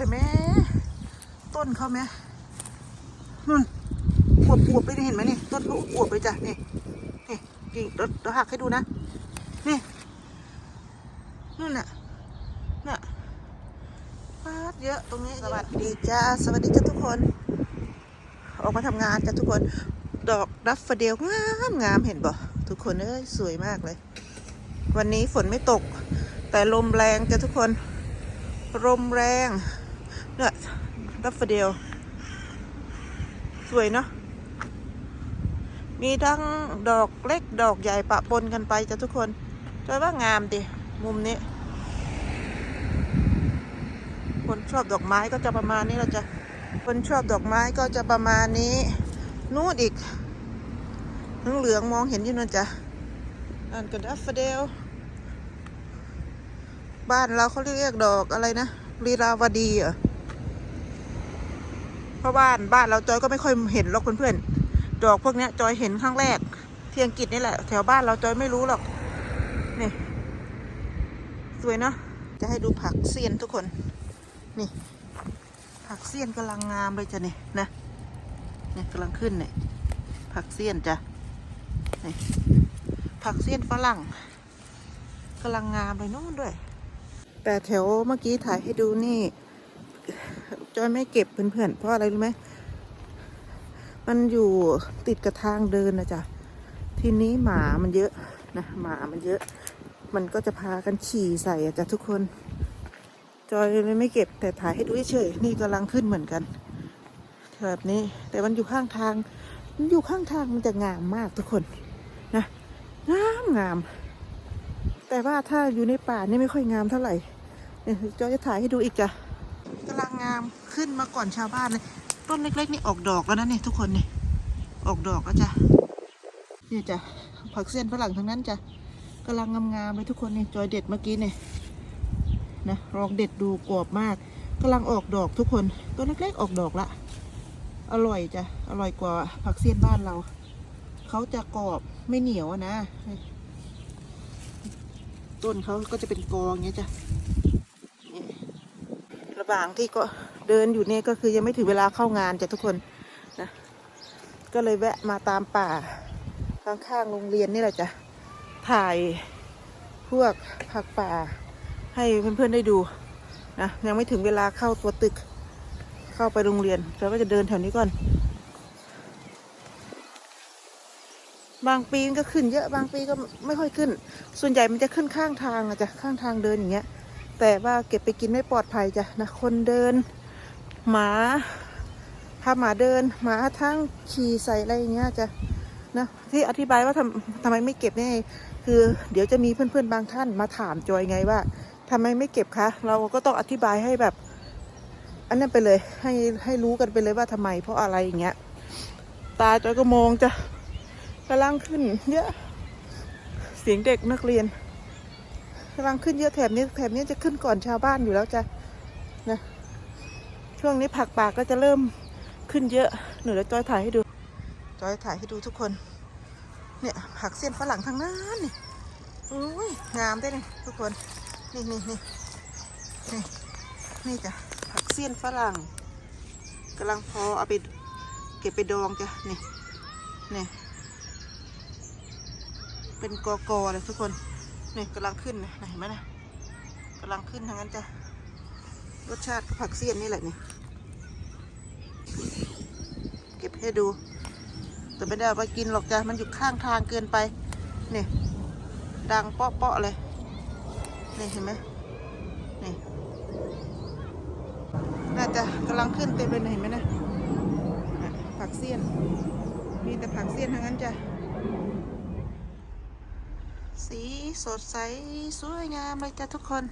เห็นไหมต้นเขาไหมนู่นอวบอวบเลยนี่เห็นไหมนี่ต้นเขาอวบเลยจ้ะนี่นี่กิ่งเดี๋ยวหักให้ดูนะนี่นู่นน่ะน่ะปาดเยอะตรงนี้สวัสดีจ้าสวัสดีจ้าทุกคน ออกมาทำงานจ้ะทุกคน ดอกดัฟเฟเดลงามงามเห็นบ่ทุกคนเอ้ยสวยมากเลย วันนี้ฝนไม่ตก แต่ลมแรงจ้ะทุกคนลมแรง เนี่ยดัฟเฟเดล สวยเนาะ มีทั้งดอกเล็กดอกใหญ่ปะปนกันไปจ้ะทุกคนจอยว่างามดิ มุมนี้ คนชอบดอกไม้ก็จะประมาณนี้เราจะ คนชอบดอกไม้ก็จะประมาณนี้ นู่นอีกทั้งเหลืองมองเห็นอยู่นั่นจ้ะอันก็ดัฟเฟเดล บ้านเราเขาเรียกดอกอะไรนะลีลาวดีเหรอ เพราะบ้านบ้านเราจอยก็ไม่ค่อยเห็นหรอกเพื่อนๆดอกพวกเนี้ยจอยเห็นครั้งแรก ที่อังกฤษนี่แหละ แถวบ้านเราจอยไม่รู้หรอกนี่สวยเนาะจะให้ดูผักเสียนทุกคน นี่ ผักเสี้ยนกำลังงามเลยจ้ะนี่นะนี่กำลังขึ้นเนี่ยผักเสี้ยนจ้ะนี่ผักเสี้ยนฝรั่งกำลังงามเลยโน้นด้วย แต่แถวเมื่อกี้ถ่ายให้ดูนี่ จอยไม่เก็บเพื่อนๆเพราะอะไรรู้ไหมมันอยู่ติดกับทางเดินนะจ๊ะทีนี้หมามันเยอะนะหมามันเยอะ มันก็จะพากันฉี่ใส่อะจ้ะทุกคน จอยเลยไม่เก็บแต่ถ่ายให้ดูเฉยๆนี่กำลังขึ้นเหมือนกันแบบนี้ แต่มันอยู่ข้างทางมันอยู่ข้างทางมันจะงามมากทุกคนนะงามงาม แต่ว่าถ้าอยู่ในป่านี่ไม่ค่อยงามเท่าไหร่เนี่ยจอยจะถ่ายให้ดูอีกจ้ะ กำลังงามขึ้นมาก่อนชาวบ้านเลย ต้นเล็กๆนี่ออกดอกแล้วนะเนี่ยทุกคนเนี่ยออกดอกแล้วจ้ะนี่จ้ะผักเส้นฝรั่งทั้งนั้นจ้ะกำลังงามๆเลยทุกคนนี่จอยเด็ดเมื่อกี้เนี่ยนะลองเด็ดดูกรอบมากกำลังออกดอกทุกคนต้นเล็กๆออกดอกละอร่อยจ้ะอร่อยกว่าผักเสี้ยนบ้านเรา เขาจะกรอบไม่เหนียวนะ ต้นเขาก็จะเป็นกองอย่างเงี้ยจ้ะ ระหว่างที่ก็เดินอยู่เนี่ยก็คือยังไม่ถึงเวลาเข้างานจ้ะทุกคนนะก็เลยแวะมาตามป่าข้างๆโรงเรียนนี่แหละจ้ะถ่ายพวกผักป่าให้เพื่อนๆได้ดูนะยังไม่ถึงเวลาเข้าตัวตึกเข้าไปโรงเรียนเราก็จะเดินแถวนี้ก่อน บางปีก็ขึ้นเยอะบางปีก็ไม่ค่อยขึ้น ส่วนใหญ่มันจะขึ้นข้างทางอะจ้ะข้างทางเดินอย่างเงี้ย แต่ว่าเก็บไปกินไม่ปลอดภัยจ้ะนะคนเดิน หมาพาหมาเดิน หมาทั้งขี่ใส่อะไรอย่างเงี้ยจ้ะนะที่อธิบายว่าทำทำไมไม่เก็บเนี่ยคือเดี๋ยวจะมีเพื่อนๆบางท่านมาถามจอยไงว่าทำไมไม่เก็บคะเราก็ต้องอธิบายให้แบบ อันนั้นไปเลยให้ให้รู้กันไปเลยว่าทำไม เพราะอะไรอย่างเงี้ย ตาจอยก็มองจ้ะกำลังขึ้น เยอะ เสียงเด็กนักเรียนำลังขึ้นเยอะแถบนี้แถบนี้จะขึ้นก่อนชาวบ้านอยู่แล้วจ้ะนะช่วงนี้ผักป่าก็จะเริ่มขึ้นเยอะหนูจะจอยถ่ายให้ดูจอยถ่ายให้ดูทุกคน เนี่ยผักเสี้ยนฝรั่งทั้งนั้นนี่อุ้ยงามได้เลยทุกคนนี่นี่นี่นี่นี่จ้ะผักเสี้ยนฝรั่งกำลังพอเอาไปเก็บไปดองจ้ะนี่นี่เป็นกอกอเลยทุกคน นี่กำลังขึ้นนะเห็นไหมนะกำลังขึ้นทั้งนั้นจ้ะรสชาติผักเสี้ยนนี่แหละนี่เก็บให้ดู แต่ไม่ได้เอาไปกินหรอกจ้ะมันอยู่ข้างทางเกินไปนี่ดังเปาะๆเลยนี่เห็นไหมนี่น่าจะกำลังขึ้นเต็มเลยนเห็นไหมนะน่ะผักเสี้ยน มีแต่ผักเสี้ยนทั้งนั้นจ้ะ สดใสสวยงามเลยจ้ะทุกคน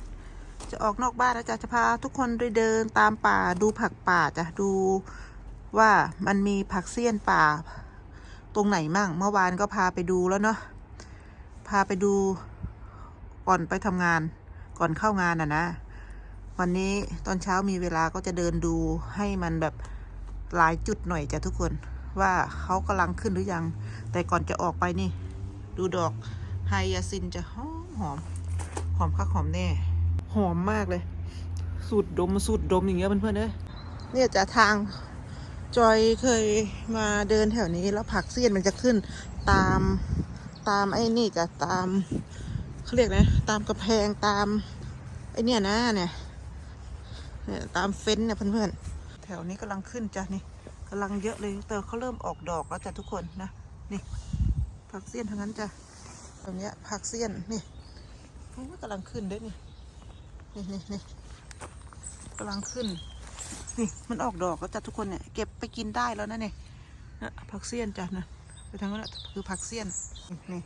จะออกนอกบ้านแล้วจ้ะจะพาทุกคนไปเดินตามป่าดูผักป่าจ้ะดูว่ามันมีผักเสี้ยนป่า ตรงไหนมั่ง เมื่อวานก็พาไปดูแล้วเนาะพาไปดูก่อนไปทำงานก่อนเข้างานอะนะ วันนี้ตอนเช้ามีเวลาก็จะเดินดูให้มันแบบหลายจุดหน่อยจ้ะทุกคนว่าเขากำลังขึ้นหรือยัง แต่ก่อนจะออกไปนี่ ดูดอก ไฮยาซินจะหอมหอมหอมคักหอมแน่ หอมมากเลยสสูตรดมสูตรดมอย่างเงี้ยเพื่อนๆเอ้ยเนี่ยจะทางจอยเคยมาเดินแถวนี้แล้วผักเสี้ยนมันจะขึ้นตามตามไอ้นี่จะตามเขาเรียกนะ ตามกระแพงตามไอ้เนี่ยนะเนี่ยเนี่ยตามเฟ้นเนี่ยเพื่อนๆแถวนี้กำลังขึ้นจ้ะนี่กำลังเยอะเลยแต่เขาเริ่มออกดอกแล้วจ้ะทุกคนนะนี่ผักเสี้ยนทั้งนั้นจ้ะต รงเนี้ยผักเสี้ยนนี่โอ้ยกำลังขึ้นด้วยนี่นี่นี่นี่กำลังขึ้น นี่มันออกดอกแล้วจ้ะทุกคนเนี่ยเก็บไปกินได้แล้วนะเนี่ยนะผักเสี้ยนจ้ะนะไปทางนั้นนะคือผักเสี้ยนนี่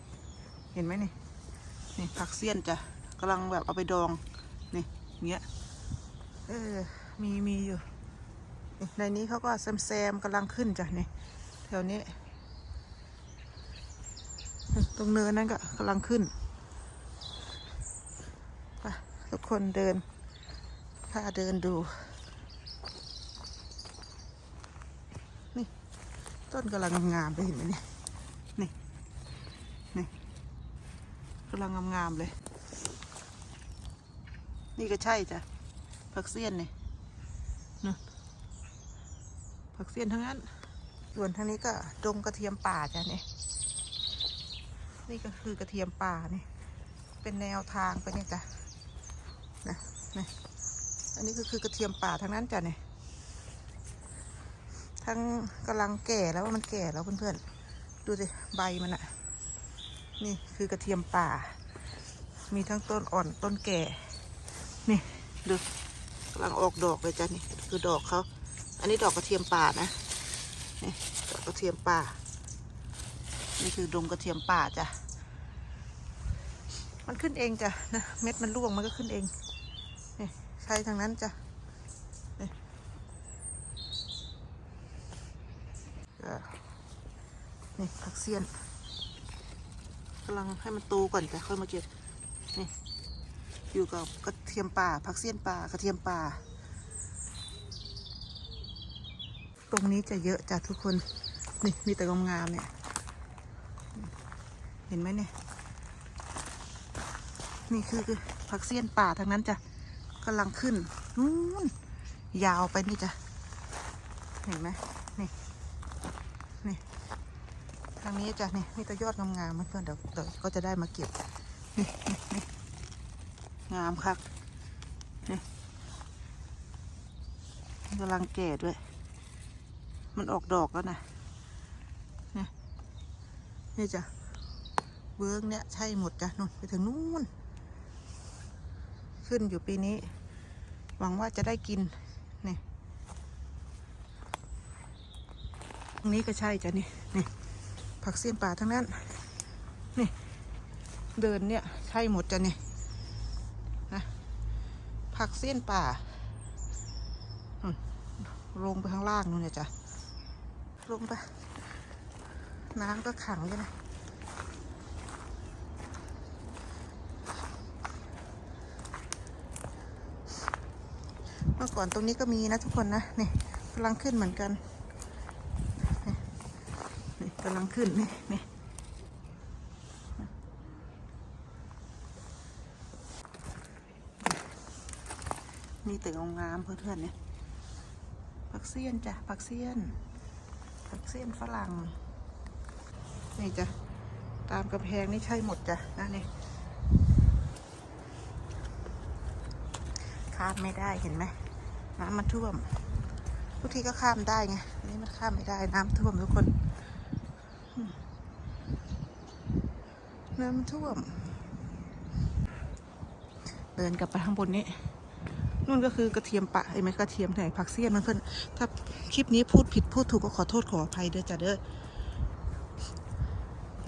เห็นไหมนี่นี่ผักเสี้ยนจ้ะกำลังแบบเอาไปดองนี่เงี้ยเออมีมีอยู่ในนี้เขาก็แซมแซมกำลังขึ้นจ้ะนี่แถวนี้ รงเนินนั้นก็กำลังขึ้นไปทุกคนเดินพาเดินดู นี่ ต้นกำลังงามๆเลยเห็นไหมเนี่ยนี่ นี่กำลังงามๆเลย นี่ก็ใช่จ้ะผักเสี้ยนนี่นะผักเสี้ยนทั้งนั้นส่วนทางนี้ก็ดงกระเทียมป่าจ้ะเนี่ย นี่ก็คือกระเทียมป่านี่เป็นแนวทางไปเนี่ยจ้ะนะนี่อันนี้ก็คือกระเทียมป่าทั้งนั้นจ้ะเนี่ยทั้งกำลังแก่แล้วว่ามันแก่แล้วเพื่อนๆ ดูสิใบมันอะนี่คือกระเทียมป่า มีทั้งต้นอ่อนต้นแก่ นี่ดูกำลังออกดอกเลยจ้ะนี่คือดอกเขา อันนี้ดอกกระเทียมป่านะนี่ดอกกระเทียมป่า นี่คือดงกระเทียมป่าจ้ะ ขึ้นเองจ้ะนะเม็ดมันร่วงมันก็ขึ้นเองนี่ใช้ทางนั้นจ้ะนี่ผักเสี้ยนกำลังให้มันโตก่อนแต่ค่อยมาเก็บนี่อยู่กับกระเทียมป่าผักเสี้ยนป่ากระเทียมป่า ตรงนี้จะเยอะจ้ะทุกคนนี่มีแต่งามๆเนี่ย เห็นไหมเนี่ย นี่คือผักเสี้ยนป่าทั้งนั้นจ้ะกำลังขึ้นนู้นยาวไปนี่จ้ะเห็นไหมนี่นี่ทางนี้จ้ะนี่มีแต่ยอดงามๆเพื่อนเดี๋ยวเดี๋ยวก็จะได้มาเก็บนี่นี่นี่งามครับนี่กำลังแก่ด้วย มันออกดอกแล้วนะนี่นี่จ้ะเวิร์กเนี่ยใช่หมดจ้ะนู่นไปถึงนู่น ขึ้นอยู่ปีนี้ หวังว่าจะได้กินนี่ตรงนี้ก็ใช่จ้ะนี่นี่ผักเสี้ยนป่าทั้งนั้น นี่ เดินเนี่ยใช่หมดจ้ะนี่นะผักเสี้ยนป่าลงไปข้างล่างนู่นเนี่ยจ้ะลงไป น้ำก็ขังอยู่นะ มื่อก่อนตรงนี้ก็มีนะทุกคนนะนี่กำลังขึ้นเหมือนกันนี่กำลังขึ้นนี่นี่มีแต่งามเพื่อนๆเนี่ยผักเสี้ยนจ้ะผักเสี้ยนผักเสี้ยนฝรั่งนี่จ้ะตามกระแพงนี่ใช่หมดจ้ะนะนี่ข้ามไม่ได้เห็นไหม น้ำมันท่วม ทุกทีก็ข้ามได้ไง นี่มันข้ามไม่ได้น้ำท่วมทุกคนน้ำท่วม เดินกลับไปข้างบนนี้นู่นก็คือกระเทียมปะไอ้ไหมกระเทียมไหนผักเสี้ยนมันเพื่อนถ้าคลิปนี้พูดผิดพูดถูกก็ขอโทษขออภัยเด้อจ้ะเด้อ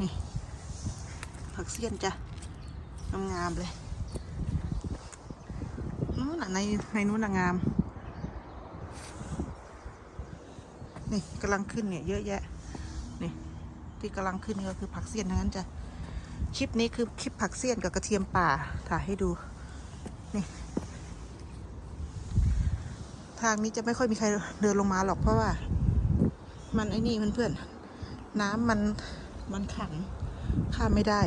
นี่ผักเสี้ยนจ้ะงามๆเลยนู่นในในนู้นน่ะงาม นี่กำลังขึ้นเนี่ยเยอะแยะ นี่ที่กำลังขึ้นนี่ก็คือผักเสี้ยนทั้งนั้นจ้ะคลิปนี้คือคลิปผักเสี้ยนกับกระเทียมป่าถ่ายให้ดู นี่ ทางนี้จะไม่ค่อยมีใครเดินลงมาหรอกเพราะว่า มันไอ้นี่เพื่อนๆน้ำมันมันขังข้ามไม่ได้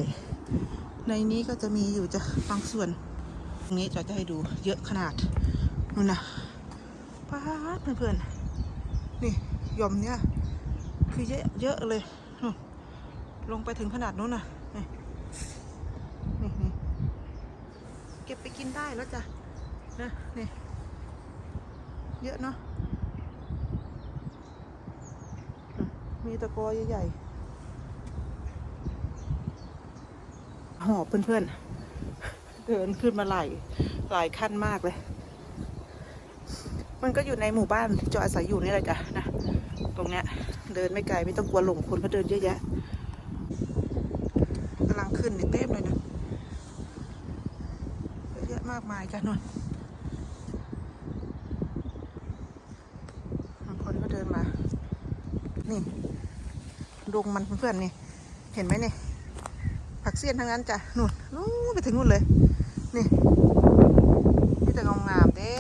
ในนี้ก็จะมีอยู่จะบางส่วน ตรงนี้จะจะให้ดูเยอะขนาดนู่นนะป้าเพื่อนๆนี่ หย่อมเนี่ยคือเยอะเยอะเลย ลงไปถึงขนาดนู้นน่ะนี่นี่เก็บไปกินได้แล้วจ้ะนะนี่เยอะเนาะมีตะกอใหญ่ๆหอบเพื่อนๆ เดินขึ้นมาหลายหลายขั้นมากเลย มันก็อยู่ในหมู่บ้านที่จออาศัยอยู่นี่แหละจ้ะนะ ตรงเนี้ย เดินไม่ไกลไม่ต้องกลัวหลงคนเขาเดินเยอะแยะกำลังขึ้นนี่เต็มเลยนะเยอะแยะมากมายจ้ะนนบางคนก็เดินมา นี่ดงมันเพื่อนๆนี่ เห็นไหมนี่ ผักเสี้ยนทั้งนั้นจ้ะนู่นนู่นไปถึงนู่นเลย นี่นี่แต่งามๆเด้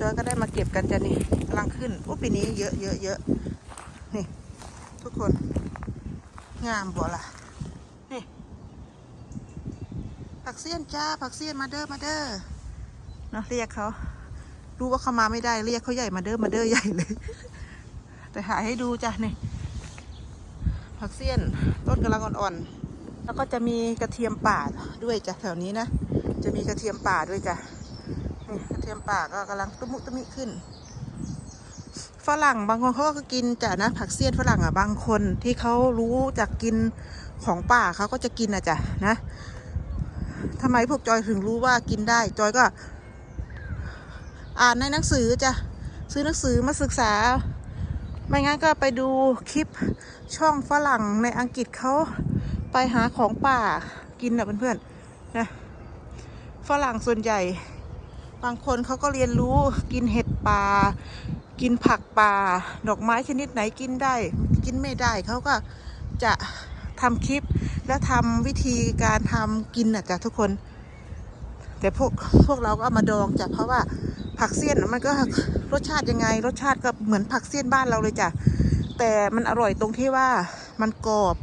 จอยก็ได้มาเก็บกันจะนี่กำลังขึ้นโอ้ปีนี้เยอะเยอะเยอะนี่ ทุกคน งามบ่ล่ะนี่ผักเสี้ยนจ้าผักเสี้ยนมาเด้อมาเด้อเนาะเรียกเขารู้ว่าเขามาไม่ได้เรียกเขาใหญ่มาเด้อมาเด้อใหญ่เลย แต่หาให้ดูจ้ะนี่ผักเสี้ยนต้นกำลังอ่อนๆแล้วก็จะมีกระเทียมป่าด้วยจ้ะแถวนี้นะ จะมีกระเทียมป่าด้วยจ้ะ นี่กระเทียมป่าก็กำลังตุมุตุมิขึ้น ฝรั่งบางคนเขาก็กินจ้ะนะ ผักเสี้ยนฝรั่งอะบางคนที่เขารู้จักกินของป่าเขาก็จะกินอะจ้ะนะทำไมพวกจอยถึงรู้ว่ากินได้ จอยก็ อ่านในหนังสือจ้ะซื้อหนังสือมาศึกษา ไม่งั้นก็ไปดูคลิปช่องฝรั่งในอังกฤษเขาไปหาของป่ากินนะเพื่อนๆนะฝรั่งส่วนใหญ่ บางคนเขาก็เรียนรู้กินเห็ดป่า กินผักป่า ดอกไม้ชนิดไหนกินได้ กินไม่ได้เขาก็จะทำคลิปและทำวิธีการทำกินน่ะจ้ะทุกคน แต่พวกพวกเราก็เอามาดองจ้ะเพราะว่าผักเสี้ยนมันก็รสชาติยังไง รสชาติก็เหมือนผักเสี้ยนบ้านเราเลยจ้ะแต่มันอร่อยตรงที่ว่ามันกรอบ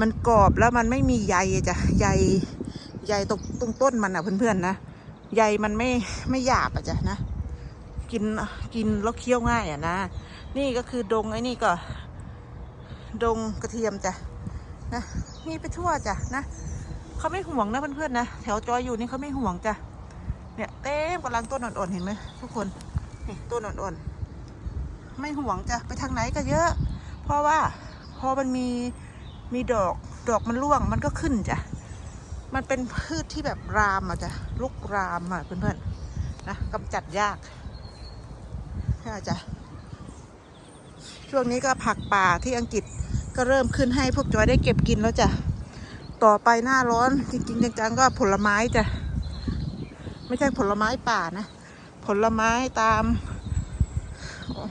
มันกรอบแล้วมันไม่มีใยจ้ะใยใยตรงตรงต้นมันอะเพื่อนๆนะ ใยมันไม่ไม่หยาบอะจ้ะนะ กินกินแล้วเคี้ยวง่ายอะนะ นี่ก็คือดงไอ้นี่ก็ ดงกระเทียมจ้ะนะมีไปทั่วจ้ะนะเขาไม่ห่วงนะเพื่อนๆนะแถวจอยอยู่นี่เขาไม่ห่วงจ้ะเนี่ยเต็มกำลังต้นอ่อนๆเห็นไหมทุกคนนี่ต้นอ่อนๆไม่ห่วงจ้ะไปทางไหนก็เยอะ เพราะว่าพอมันมีมีดอกดอกมันร่วงมันก็ขึ้นจ้ะ มันเป็นพืชที่แบบรามอะจ้ะลุกรามอะเพื่อนๆนะกำจัดยากใช่จ้ะช่วงนี้ก็ผักป่าที่อังกฤษก็เริ่มขึ้นให้พวกจอยได้เก็บกินแล้วจ้ะต่อไปหน้าร้อนจริงๆจังๆก็ผลไม้จ้ะไม่ใช่ผลไม้ป่านะ ผลไม้ตาม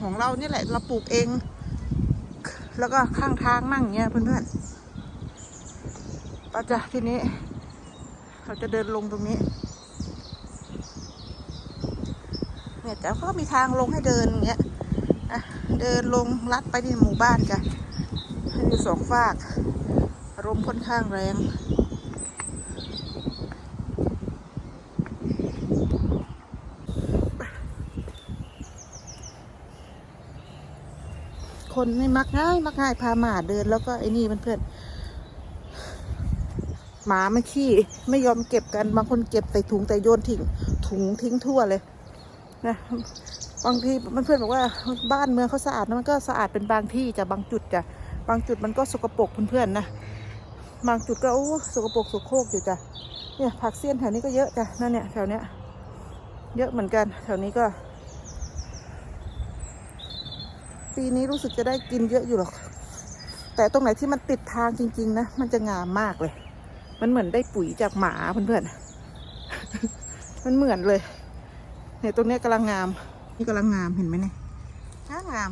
ของเรานี่แหละ เราปลูกเอง แล้วก็ข้างทางมั่งเงี้ยเพื่อนๆก็จะทีนี้ เราจะเดินลงตรงนี้เนี่ยแต่ก็มีทางลงให้เดินอย่างเงี้ยอะเดินลงลัดไปที่หมู่บ้านจ้ะให้ดูสองฝากอารมณ์ค่อนข้างแรงคนไม่มักง่าย มักง่ายพาหมาเดินแล้วก็ไอ้นี่มันเพื่อน หมาไม่ขี้ไม่ยอมเก็บกันบางคนเก็บใส่ถุงแต่โยนทิ้งถุงทิ้งทั่วเลยนะบางทีเพื่อนบอกว่าบ้านเมืองเขาสะอาดนะมันก็สะอาดเป็นบางที่จะบางจุดจ้ะบางจุดมันก็สกปรกเพื่อนๆนะบางจุดก็โอ้สกปรกสกโครกอยู่จ้ะเนี่ยผักเสี้ยนแถวนี้ก็เยอะจ้ะนั่นเนี่ยแถวเนี้ยเยอะเหมือนกันแถวนี้ก็ ปีนี้รู้สึกจะได้กินเยอะอยู่หรอกแต่ตรงไหนที่มันติดทางจริง ๆ นะ มันจะงามมากเลย มันเหมือนได้ปุ๋ยจากหมาเพื่อนๆ มันเหมือนเลยเนี่ยตรงเนี้ยกำลังงาม นี่กำลังงามเห็นไหมเนี่ยงามงาม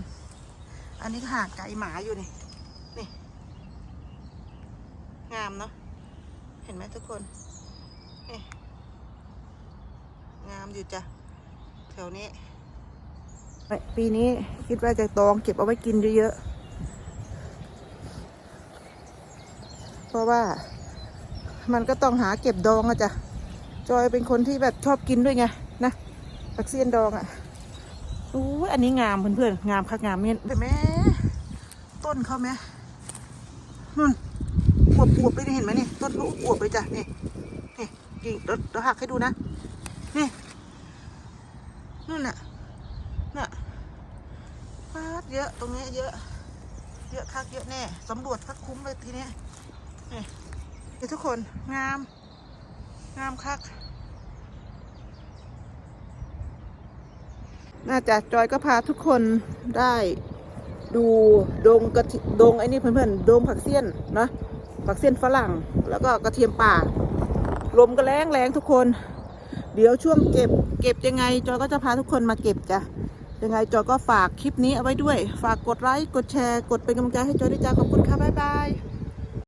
อันนี้ก็ห่างไก่หมาอยู่นี่ นี่ งามเนาะ เห็นไหมทุกคน นี่ งามอยู่จ้ะ แถวนี้ ปีนี้คิดว่าจะตองเก็บเอาไว้กินเยอะๆ เพราะว่า มันก็ต้องหาเก็บดองอะจ้ะจอยเป็นคนที่แบบชอบกินด้วยไงนะผักเสี้ยนดองอะอู้อันนี้งามเพื่อนๆงามคักงามเมียนแต่แม่ต้นเขาแม่นู่นอวบอวบๆเลยเห็นไหมนี่ต้นเขาอวบเลยจ้ะนี่นี่จริงเดี๋ยวเดี๋ยวหักให้ดูนะนี่นู่นน่ะน่ะฟาดเยอะตรงนี้เยอะ เยอะคักเยอะแน่สำรวจคักคุ้มเลยทีเนี้ยนี่นี่ ทุกคนงาม งามคัก น่าจะจอยก็พาทุกคนได้ดูดงกระดงไอ้นี่เพื่อนๆดงผักเสี้ยนนะผักเสี้ยนฝรั่ง แล้วก็กระเทียมป่า ลมก็แรงแรงทุกคน เดี๋ยวช่วงเก็บ เก็บยังไง จอยก็จะพาทุกคนมาเก็บจ้ะยังไงจอยก็ฝากคลิปนี้เอาไว้ด้วย ฝากกดไลค์กดแชร์ กดเป็นกำลังใจให้จอยด้วยจ้าขอบคุณค่ะบ๊ายบาย